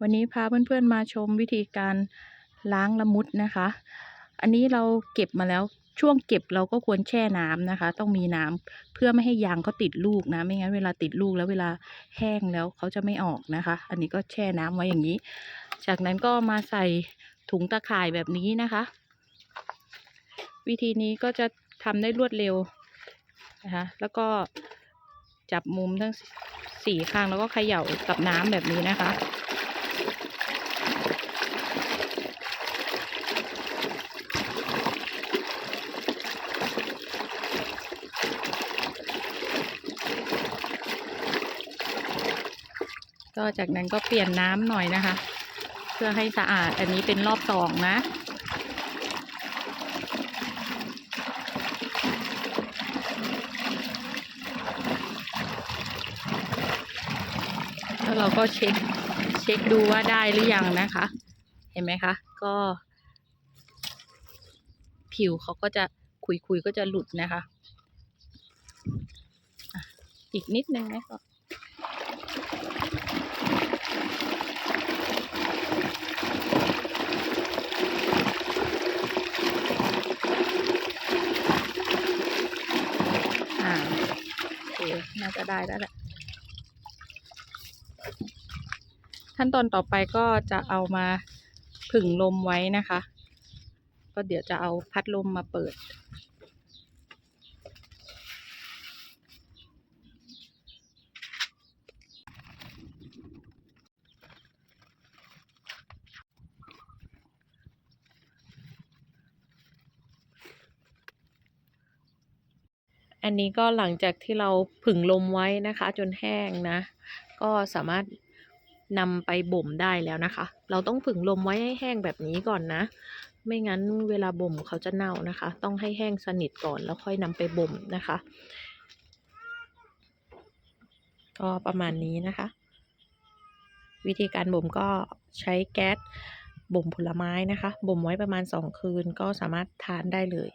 วันนี้พาเพื่อนๆมาชมวิธีการล้างละมุดนะคะ อันนี้เราเก็บมาแล้วช่วงเก็บเราก็ควรแช่น้ำนะคะ ต้องมีน้ำเพื่อไม่ให้ยางเขาติดลูกนะ ไม่งั้นเวลาติดลูกแล้วเวลาแห้งแล้วเขาจะไม่ออกนะคะ อันนี้ก็แช่น้ำไว้อย่างนี้ จากนั้นก็มาใส่ถุงตะข่ายแบบนี้นะคะ วิธีนี้ก็จะทำได้รวดเร็วนะคะแล้วก็จับมุมทั้งสี่ข้างแล้วก็เขย่ากับน้ำแบบนี้นะคะ ก็จากนั้นก็เปลี่ยนน้ำหน่อยนะคะ เพื่อให้สะอาดอันนี้เป็นรอบสองนะแล้วเราก็เช็คเช็คดูว่าได้หรือยังนะคะ เห็นไหมคะ ก็ ผิวเขาก็จะคุยๆก็จะหลุดนะคะ อีกนิดนึงนะคะ อ่าโอเค น่าจะได้แล้วแหละขั้นตอนต่อไปก็จะเอามาผึ่งลมไว้นะคะ ก็เดี๋ยวจะเอาพัดลมมาเปิด อันนี้ก็หลังจากที่เราผึ่งลมไว้นะคะ จนแห้งนะ ก็สามารถนำไปบ่มได้แล้วนะคะ เราต้องผึ่งลมไว้ให้แห้งแบบนี้ก่อนนะ ไม่งั้นเวลาบ่มเขาจะเน่านะคะ ต้องให้แห้งสนิทก่อนแล้วค่อยนำไปบ่มนะคะ ก็ประมาณนี้นะคะ วิธีการบ่มก็ใช้แก๊สบ่มผลไม้นะคะ บ่มไว้ประมาณสองคืนก็สามารถทานได้เลย